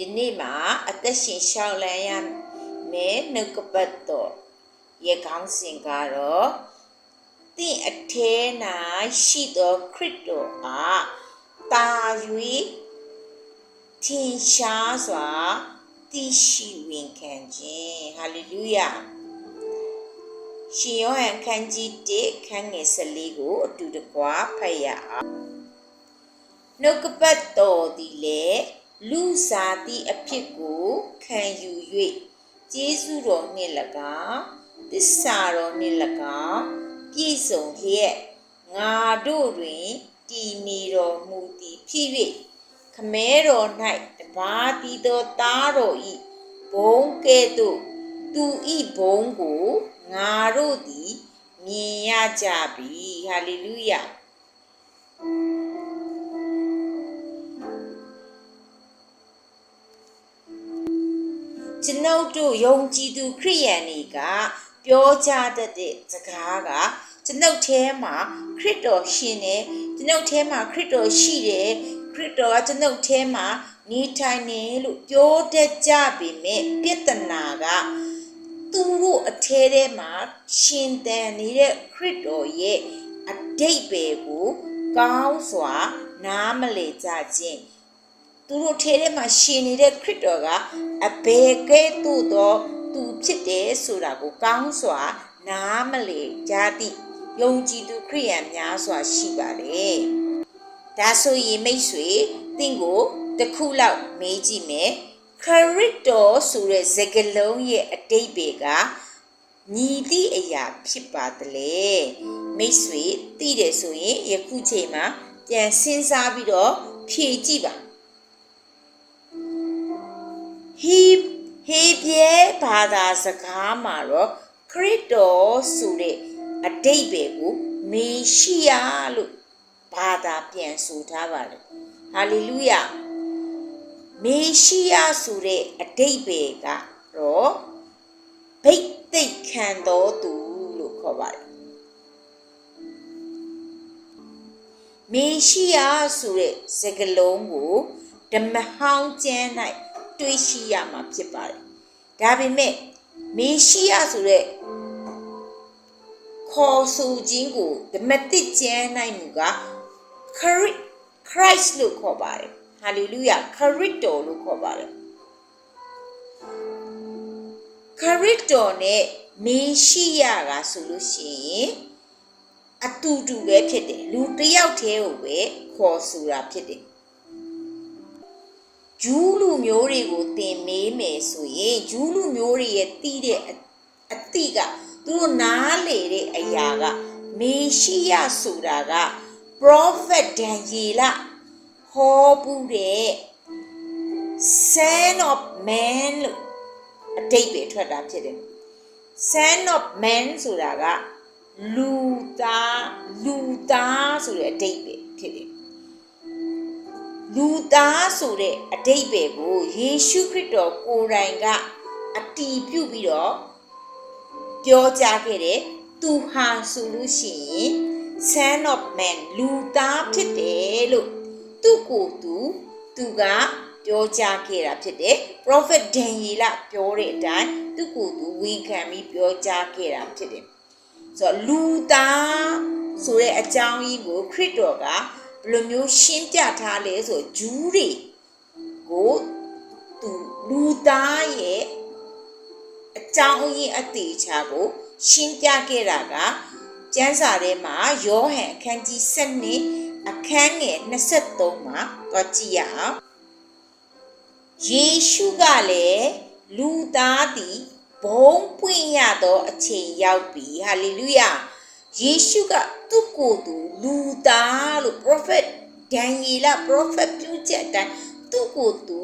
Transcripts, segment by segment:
ယနေ့မှာအသက်ရှင်ရှောက်လန်းရမယ်နှုတ်ကပတ်တော်ရဲ့ခေါင်းစဉ်ကတော့သင်အထဲ၌ရှိသောခရစ်တော်အားတာ၍ထင်ရှားစွာတည်ရှိဝင်ခံခြင်းဟာလေလုယာရှင်ယောဟန်ခန်းကြီး1ခန်းငယ်14ကိုအတူတကွဖတ်ရအောင်နှုတ်ကပတ်တော်သည်လည်း လူစားသည့်အဖြစ်ကိုခံယူ၍ကျေးဇူးတော်နှင့်၎င်းသစ္စာတော်နှင့်၎င်းပြည့်စုံလျက်ငါတို့တွင်တည်နေတော်မူသည်ဖြစ်၍ခမဲတော်၌တပါးတည်သောသားတော်ဤဘုံကဲ့သို့သူဤဘုံကိုငါတို့သည်မြင်ရကြပြီဟာလေလုယာ ကျွန်ုပ်တို့ယုံကြည်သူခရိယန်တွေကပြောကြတတ်တဲ့စကားကကျွန်ုပ်ထဲမှာခရစ်တော်ရှင်တယ်ကျွန်ုပ်ထဲမှာခရစ်တော်ရှိတယ်ခရစ်တော်ကကျွန်ုပ်ထဲမှာနေထိုင်နေလို့ပြောတတ်ကြပေမဲ့ပြဿနာကသူတို့အထဲထဲမှာရှင်တန်နေတဲ့ခရစ်တော်ရဲ့အတိတ်ပဲကိုကောင်းစွာနားမလည်ကြခြင်း သူတို့ထဲထဲမှာရှင်နေတဲ့ခရစ်တော်ကအဘယ်ကဲ့သို့သောသူဖြစ်တယ်ဆိုတာကိုကောင်းစွာ နားမလည်ကြသည့်ယုံကြည်သူခရိယန်များစွာရှိပါတယ်။ဒါဆိုရင်မိတ်ဆွေတင့်ကိုတစ်ခုလောက်မေးကြည့်မယ်။ခရစ်တော်ဆိုတဲ့စကားလုံးရဲ့အတိတ်ပဲကညီသည့်အရာဖြစ်ပါသလဲ။မိတ်ဆွေသိတယ်ဆိုရင်ယခုချိန်မှာပြန်စဉ်းစားပြီးတော့ဖြေကြည့်ပါ။ ဟီဟေပြဲဘာသာစကားမှာတော့ခရစ်တော်ဆိုတဲ့အတိတ်ပဲကိုမေရှိယလို့ဘာသာပြန်ဆိုထားပါတယ်ဟာလေလုယမေရှိယဆိုတဲ့အတိတ်ပဲကတော့ဘိတ်သိက်ခံတော်သူလို့ခေါ်ပါတယ်မေရှိယဆိုတဲ့စကားလုံးကိုဓမ္မဟောင်းကျမ်း၌ တွေးရှိရမှာဖြစ်ပါတယ်။ဒါပေမဲ့မေရှိယဆိုတဲ့ခေါ်ဆိုခြင်းကိုဓမ္မတိကျမ်း၌မူကခရစ်ခရစ်လို့ခေါ်ပါတယ်။ဟာလေလုယာခရစ်တော်လို့ခေါ်ပါတယ်။ခရစ်တော်နဲ့မေရှိယကဆိုလို့ရှိရင်အတူတူပဲဖြစ်တယ်လူတစ်ယောက်တည်းကိုပဲခေါ်ဆိုတာဖြစ်တယ် ဂျူးလူမျိုးတွေကိုသင်မေးမယ်ဆိုရင်ဂျူးလူမျိုးတွေရဲ့တီးတဲ့အတိကသူတို့နားလေတဲ့အရာကမေရှိယဆိုတာက prophet ဒံယေလဟောပူတဲ့ son of man လို့အတိတ်ပဲထွက်တာဖြစ်တယ် son of man ဆိုတာကလူသားလူသားဆိုတဲ့အတိတ်ပဲဖြစ်တယ် လူသားဆိုတဲ့အတိတ်ပဲကိုယေရှုခရစ်တော်ကိုယ်တိုင်ကအတီးပြုတ်ပြီးတော့ပြောကြားခဲ့တယ်သူဟာဆိုလို့ရှိရင် son of man လူသားဖြစ်တယ်လို့သူ့ကိုယ်သူသူကပြောကြားခဲ့တာဖြစ်တယ် prophet ဒန်ယေလပြောတဲ့အတိုင်းသူ့ကိုယ်သူဝန်ခံပြီးပြောကြားခဲ့တာဖြစ်တယ်ဆိုတော့လူသားဆိုတဲ့အကြောင်းကြီးကိုခရစ်တော်က ဘယ်လိုမျိုးရှင်းပြထားလဲဆိုဂျူးတွေကိုသူလူသားရဲ့အကြောင်းရင်းအသေးချာကိုရှင်းပြခဲ့တာကကျမ်းစာထဲမှာယောဟန်အခန်းကြီး7အခန်းငယ်23မှာတော့ကြည့်ရအောင်ယေရှုကလည်းလူသားသည်ဘုံပွင့်ရသောအချိန်ရောက်ပြီဟာလေလုယာ ယေရှုကသူ့ကိုယ်သူလူသားလို့ prophet ဒံယေလ prophet ပြုချက်အတိုင်းသူ့ကိုယ်သူ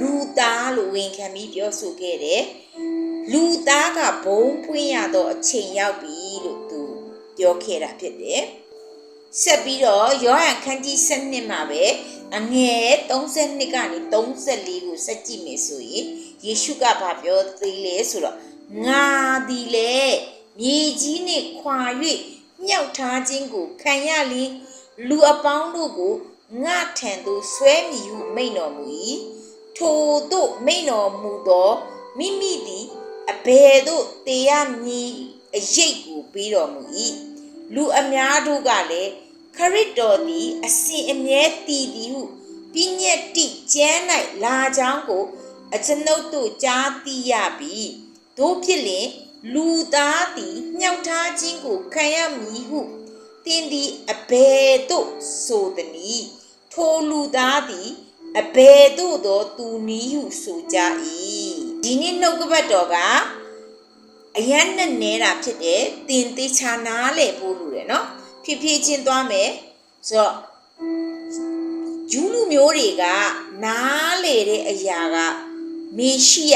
လူသားလို့ဝန်ခံပြီးပြောဆိုခဲ့တယ်လူသားကဘုံပွင့်ရသောအချိန်ရောက်ပြီလို့သူပြောခဲ့တာဖြစ်တယ်ဆက်ပြီးတော့ယောဟန်ခန်းကြီး7မှာပဲအငယ်32ကနေ34ကိုစက်ကြည့်မယ်ဆိုရင်ယေရှုကဘာပြောသေးလဲဆိုတော့ငါသည်လေ မြေကြီးနှင့်ခွာ၍မြောက်ထားခြင်းကိုခံရလျင်လူအပေါင်းတို့ကိုငါထံသို့ဆွဲမည်ဟုမိန့်တော်မူ၏ထိုတို့မိန်တော်မူသောမိမိသည်အဘယ်သို့တေရမည်အရေးကိုပြီးတော်မူ၏လူအများတို့ကလည်းခရစ်တော်သည်အစဉ်အမြဲတည်သည်ဟုပြည့်ညက်တိကျမ်း၌လာကြောင်းကိုအကျွန်ုပ်တို့ကြားသိရပြီတို့ဖြစ်လျင် လူသားသည်မြှောက်ထားခြင်းကိုခံရမည်ဟုတင်းသည်အဘယ်သို့ဆိုသည်။ထိုလူသားသည်အဘယ်သို့သောသူနည်းဟုဆိုကြ၏ဒီနေ့နှုတ်ကပတ်တော်ကအယမ်းနဲ့နေတာဖြစ်တယ်တင်သေးချာနားလေပို့လို့တယ်နော်ဖြည်းဖြည်းချင်းသွားမယ်ဆိုတော့ဂျူးလူမျိုးတွေကနားလေတဲ့အရာကမေရှိယ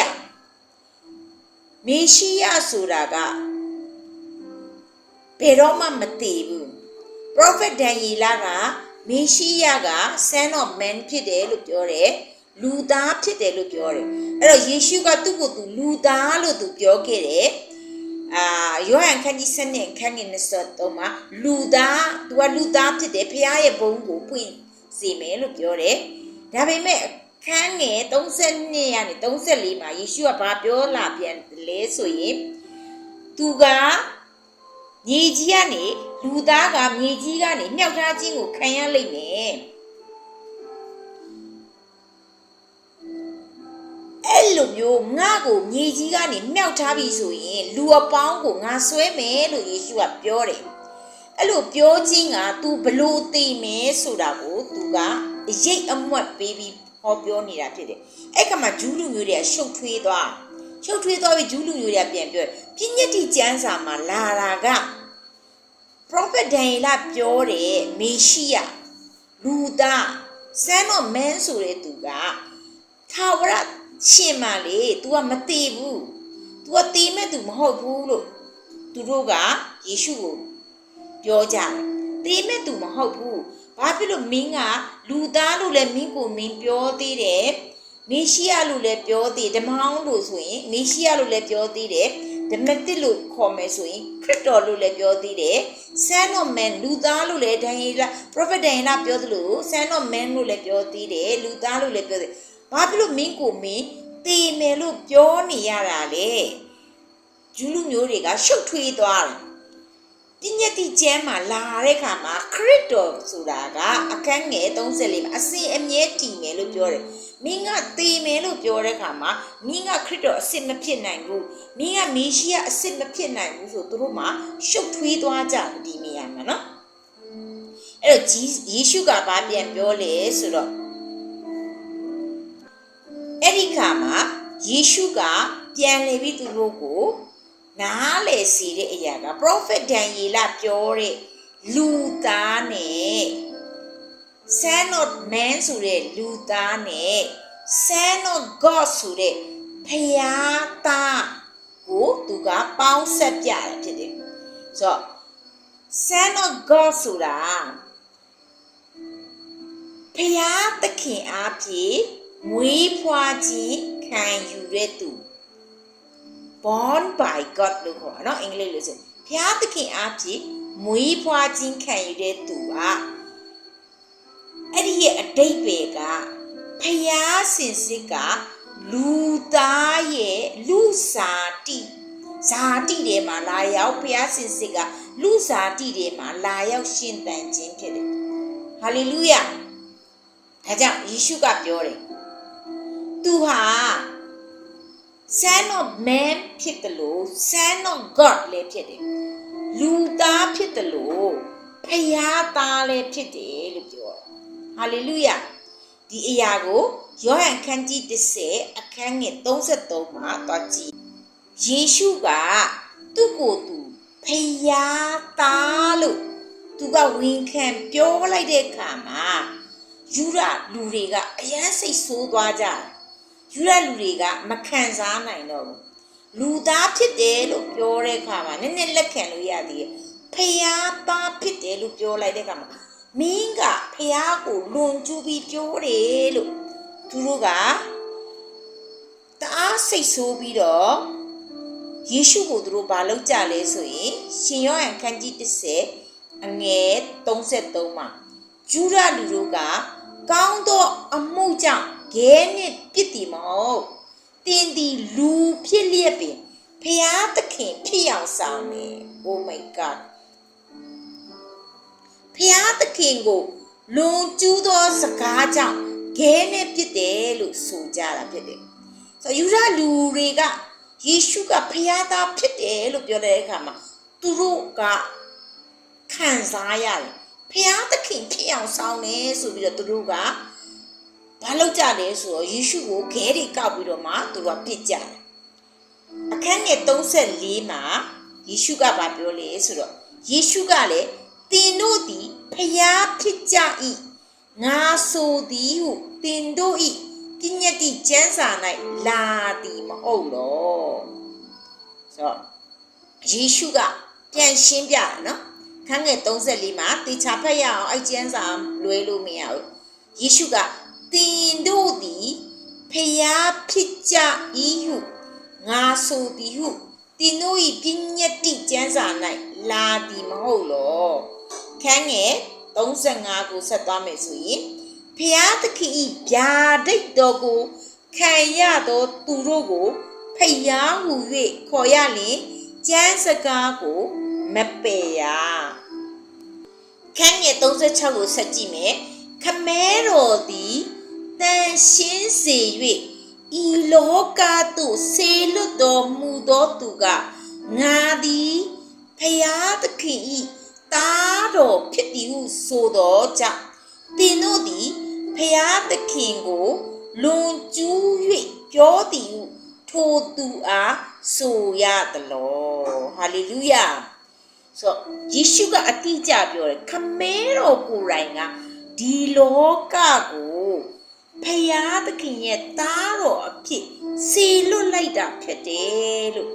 မေရှိယဆိုတာကဘယ်တော့မှမတည်ဘူး prophet Daniel ကမေရှိယက son of man ဖြစ်တယ်လို့ပြောတယ်လူသားဖြစ်တယ်လို့ပြောတယ်အဲ့တော့ယေရှုကသူ့ကိုသူလူသားလို့သူပြောခဲ့တယ်အာယောဟန်ခန်းကြီး7နဲ့ခန်းကြီး23မှာလူသားသူကလူသားဖြစ်တယ်ဖခင်ရဲ့ဘုန်းကိုပွင့်စေမယ်လို့ပြောတယ်ဒါပေမဲ့ ခန်းငယ်32ရာနေ34မှာယေရှုကဘာပြောလာပြန်လဲဆိုရင်သူကမြေကြီးကနေလူသားကမြေကြီးကနေမြောက်ထားခြင်းကိုခံရလိမ့်မယ်အဲ့လိုမျိုးငါ့ကိုမြေကြီးကနေမြောက်ထားပြီဆိုရင်လူအပေါင်းကိုငါဆွဲမယ်လို့ယေရှုကပြောတယ်အဲ့လိုပြောခြင်းက तू ဘလို့သိမယ်ဆိုတာကို तू ကအရိပ်အမွတ်ပေးပြီး ဟောပြောနေတာဖြစ်တယ်အဲ့ကမှဂျူးလူမျိုးတွေကရှုပ်ထွေးသွားရှုပ်ထွေးသွားပြီးဂျူးလူမျိုးတွေကပြန်ပြောပြည့်ညက်တိကျမ်းစာမှာလာတာက prophet Daniel ပြောတယ်မေရှိယလူသား son of man ဆိုတဲ့သူကသာဝရရှင်မလေ तू ကမသိဘူး तू ကသိမဲ့သူမဟုတ်ဘူးလို့သူတို့ကယေရှုကိုပြောကြတယ်သိမဲ့သူမဟုတ်ဘူး ဘာဖြစ်လို့မင်းကလူသားလို့လည်းမင်းကိုမင်းပြောသေးတယ်မေရှိယလို့လည်းပြောသေးဓမ္မအောင်လို့ဆိုရင်မေရှိယလို့လည်းပြောသေးတယ်ဓမ္မတစ်လို့ခေါ်မယ်ဆိုရင်ခရစ်တော်လို့လည်းပြောသေးတယ် son of man လူသားလို့လည်းဒန်ယေလ prophet ဒန်ယေလပြောသလို son of man လို့လည်းပြောသေးတယ်လူသားလို့လည်းပြောသေးဘာဖြစ်လို့မင်းကိုမင်းတေမယ်လို့ပြောနေရတာလေဂျူးလူမျိုးတွေကရှုပ်ထွေးသွားတယ် ပြညက်တိကျမ်းမှာလာတဲ့ခါမှာခရစ်တော်ဆိုတာကအခန်းငယ်34မှာအစဉ်အမြဲတည်မယ်လို့ပြောတယ်မင်းကတည်မယ်လို့ပြောတဲ့ခါမှာမင်းကခရစ်တော်အစစ်မဖြစ်နိုင်ဘူးမင်းကမေရှိယအစစ်မဖြစ်နိုင်ဘူးဆိုသူတို့မှာရှုပ်ထွေးသွားကြတယ်ဒီနေရာမှာနော်အဲ့တော့ယေရှုကဘာပြန်ပြောလဲဆိုတော့အဲ့ဒီခါမှာယေရှုကပြန်လေပြီးသူတို့ကို နားလေစီတဲ့အရာက prophet Daniel ပြောတဲ့လူသားနဲ့ son of man ဆိုတဲ့လူသားနဲ့ son of god ဆိုတဲ့ဖယားသားကိုသူကပေါင်းဆက်ပြတယ်ဖြစ်တယ်ဆိုတော့ son of god ဆိုတာဖယားသခင်အားဖြင့်မွေးဖွားခြင်းခံယူတဲ့သူ born by god လို့ခေါ်တာเนาะအင်္ဂလိပ်လိုဆိုဘုရားသခင်အားဖြင့်မွေးဖွားခြင်းခံယူတဲ့သူဟာအဲ့ဒီရဲ့အတိတ်ပဲကဖျားစင်စစ်ကလူသားရဲ့လူစားတိဇာတိထဲမှာလာရောက်ဖျားစင်စစ်ကလူစားတိထဲမှာလာရောက်ရှင်သန်ခြင်းဖြစ်တယ်ဟာလေလုယာဒါကြောင့်ယေရှုကပြောတယ်သူဟာ son of man ဖြစ်တယ်လို့ son of god လည်းဖြစ်တယ်လူသားဖြစ်တယ်လို့ဖယားသားလည်းဖြစ်တယ်လို့ပြောတယ်ဟာလေလုယာဒီအရာကိုယောဟန်ခန်းကြီး30အခန်းငယ်33မှာသွားကြည့်ယေရှုကသူ့ကိုယ်သူဖယားသားလို့သူကဝန်ခံပြောလိုက်တဲ့အခါမှာယူရလူတွေကအယမ်းစိတ်ဆိုးသွားကြတယ် ယူရလူတွေကမခံစားနိုင်တော့ဘူးလူသားဖြစ်တယ်လို့ပြောတဲ့အခါမှာနည်းနည်းလက်ခံလို့ရသေးတယ်ဖယားသားဖြစ်တယ်လို့ပြောလိုက်တဲ့အခါမှာမင်းကဖယားကိုလွန်ကျူးပြီးပြောတယ်လို့သူတို့ကတအားစိတ်ဆိုးပြီးတော့ယေရှုကိုသူတို့ဘာလုပ်ကြလဲဆိုရင်ရှင်ယောဟန်ခန်းကြီး30အငယ်33မှာဂျူဒလူတို့ကကောင်းသောအမှုကြောင့် ခဲနှင့်ပြစ်သည်မဟုတ်တင်သည်လူဖြစ်လျက်ပင်ဖျားသခင်ဖြစ်အောင်ဆောင်နေ Oh my god ဖျားသခင်ကိုလွန်ကျူးသောစကားကြောင့်ခဲနဲ့ပြစ်တယ်လို့ဆိုကြတာဖြစ်တယ်ဆိုယူရလူတွေကယေရှုကဖျားသားဖြစ်တယ်လို့ပြောတဲ့အခါမှာသူတို့ကခံစားရတယ်ဖျားသခင်ဖြစ်အောင်ဆောင်တယ်ဆိုပြီးတော့သူတို့က ဘာလုပ်ကြလဲဆိုတော့ယေရှုကိုခဲတွေကောက်ပြီးတော့မှသူတို့ကပြစ်ကြတယ်အခန်းငယ်34မှာယေရှုကဘာပြောလဲဆိုတော့ယေရှုကလည်းသင်တို့သည်ဖျားဖြစ်ကြ၏ငါဆိုသည်ဟုသင်တို့၏ပညတ်တိကျမ်းစာ၌လာသည်မဟုတ်လောဆိုတော့ယေရှုကပြန်ရှင်းပြတယ်နော်ခန်းငယ်34မှာတေချာဖတ်ရအောင်အဲ့ကျမ်းစာလွဲလို့မရဘူးယေရှုက သင်တို့သည်ဖျားဖြစ်ကြ၏ဟုငါဆိုသည်ဟုသင်တို့၏ပညတ်တိကျမ်းစာ၌လာသည်မဟုတ်လောခန်းငယ်35ကိုဆက်သွားမယ်ဆိုရင်ဖျားသခင်ဤဗျာဒိတ်တော်ကိုခံရသောသူတို့ကိုဖျားဟူ၍ခေါ်ရလင်ကျမ်းစကားကိုမပယ်ရခန်းငယ်36ကိုဆက်ကြည့်မယ်ခမဲတော်သည် တန်ရှင်းစေ၍ဤလောကသို့ဆေလွတ်တော်မူသောသူကငါသည်ဖျားသခင်ဤတားတော်ဖြစ်သည်ဟုဆိုတော်ကြောင့်သင်တို့သည်ဖျားသခင်ကိုလွန်ကျူး၍ပြောသည်ဟုထိုသူအားဆိုရသလောဟာလေလုယာဆိုတော့ယေရှုကအတိအကျပြောတယ်ခမဲတော်ကိုယ်တိုင်ကဒီလောကကို ဖျားသခင်ရဲ့သားတော်အဖြစ်စီလွတ်လိုက်တာဖြစ်တယ်လို့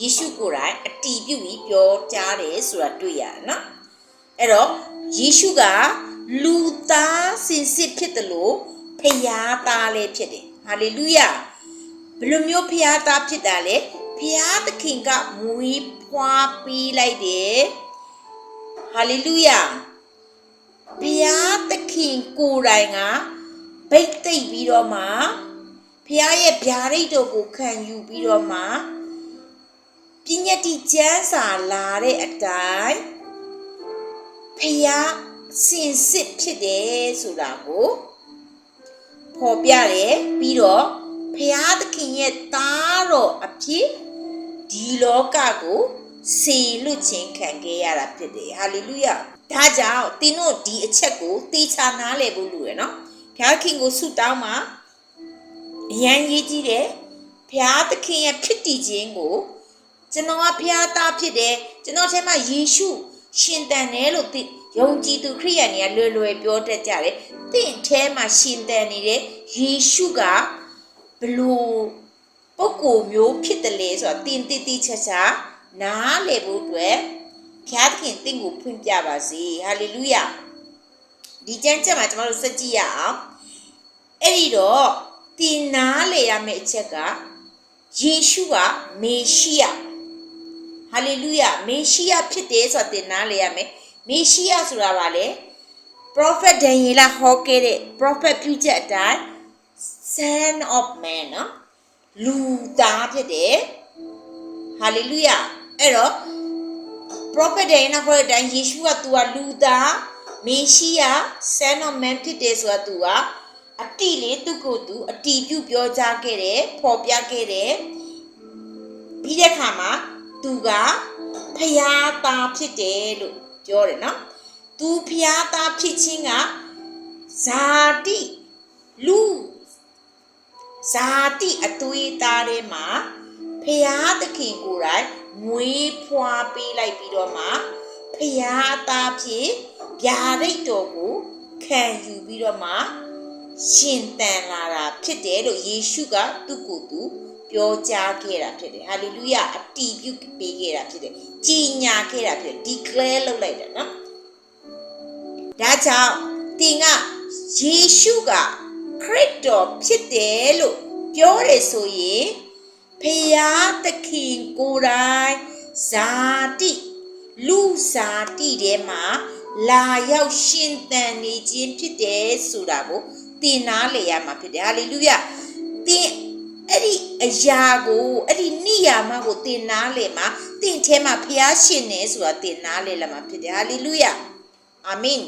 ယေရှုကိုယ်တိုင်အတီးပြုပြီးပြောကြားတယ်ဆိုတာတွေ့ရတယ်နော်အဲ့တော့ယေရှုကလူသားစင်စစ်ဖြစ်တယ်လို့ဖျားသားလည်းဖြစ်တယ်ဟာလေလုယာဘယ်လိုမျိုးဖျားသားဖြစ်တာလဲဖျားသခင်ကမွေးဖွားပေးလိုက်တယ်ဟာလေလုယာဘုရားသခင်ကိုယ်တိုင်က ဗိတ်သိပ်ပြီးတော့မှဘုရားရဲ့ဗျာဒိတ်တော်ကိုခံယူပြီးတော့မှပညတ်တိကျမ်းစာလာတဲ့အတိုင်းဘုရားစင်စစ်ဖြစ်တယ်ဆိုတာကိုဖော်ပြတယ်ပြီးတော့ဘုရားသခင်ရဲ့သားတော်အဖြစ်ဒီလောကကိုစေလွတ်ခြင်းခံခဲ့ရတာဖြစ်တယ်ဟာလေလုယာဒါကြောင့်သင်တို့ဒီအချက်ကိုသေချာနားလည်ဖို့လိုရနော် ဘုရားခင်ကိုဆုတောင်းမှာအရန်ရေးကြည့်တယ်ဘုရားသခင်ရဲ့ဖြစ်တည်ခြင်းကိုကျွန်တော်ကဘုရားသားဖြစ်တယ်ကျွန်တော်ထဲမှာယေရှုရှင်တန်တယ်လို့သိယုံကြည်သူခရိယန်တွေကလွယ်လွယ်ပြောတတ်ကြတယ်သင်ထဲမှာရှင်တန်နေတဲ့ယေရှုကဘလို့ပုဂ္ဂိုလ်မျိုးဖြစ်တယ်လေဆိုတော့တင်တိတိချာချာနားလည်ဖို့အတွက်ဘုရားသခင်တင့်ကိုဖွင့်ပြပါစေဟာလေလုယာဒီကျမ်းချက်မှာကျွန်တော်တို့စကြည့်ရအောင် အဲ့ဒီတော့တင်နားလည်ရမယ့်အချက်ကယေရှုကမေရှိယဟာလေလုယာမေရှိယဖြစ်တယ်ဆိုတာတင်နားလည်ရမယ်မေရှိယဆိုတာဗာလေ prophet ဒန်ယေလဟောခဲ့တဲ့ prophet ပြုချက်အတိုင်း son of man နော်လူသားဖြစ်တယ်ဟာလေလုယာအဲ့တော့ prophet တွေနာခေါ်တဲ့အတိုင်းယေရှုကသူကလူသားမေရှိယ son of man ဖြစ်တယ်ဆိုတာသူက အတိလေသူကိုသူအတီပြုပြောကြားခဲ့တယ်ဖော်ပြခဲ့တယ်ပြီးတဲ့အခါမှာသူကဖျားသားဖြစ်တယ်လို့ပြောတယ်နော်သူဖျားသားဖြစ်ခြင်းကဇာတိလူဇာတိအသွေးသားထဲမှာဖျားသခင်ကိုယ်တိုင်မွေးဖွားပေးလိုက်ပြီးတော့မှဖျားသားဖြစ်ဗျာဒိတ်တော်ကိုခံယူပြီးတော့မှ ရှင်တန်လာတာဖြစ်တယ်လို့ယေရှုကသူ့ကိုယ်သူပြောကြားခဲ့တာဖြစ်တယ်ဟာလေလုယအတီးပြုပေးခဲ့တာဖြစ်တယ်ကြီးညာခဲ့တာဖြစ်တယ် declare လုပ်လိုက်တယ်နော်ဒါကြောင့်တင်ကယေရှုကခရစ်တော်ဖြစ်တယ်လို့ပြောတယ်ဆိုရင်ဖယားသခင်ကိုယ်တိုင်ဇာတိလူဇာတိထဲမှာလာရောက်ရှင်သန်နေခြင်းဖြစ်တယ်ဆိုတာကို တင်နာလေရမှာဖြစ်တယ်ဟာလေလုယတင်အဲ့ဒီအရာကိုအဲ့ဒီနိယာမကိုတင်နာလေမှာတင်ထဲမှာဖျားရှင်နေဆိုတာတင်နာလေလာမှာဖြစ်တယ်ဟာလေလုယအာမင်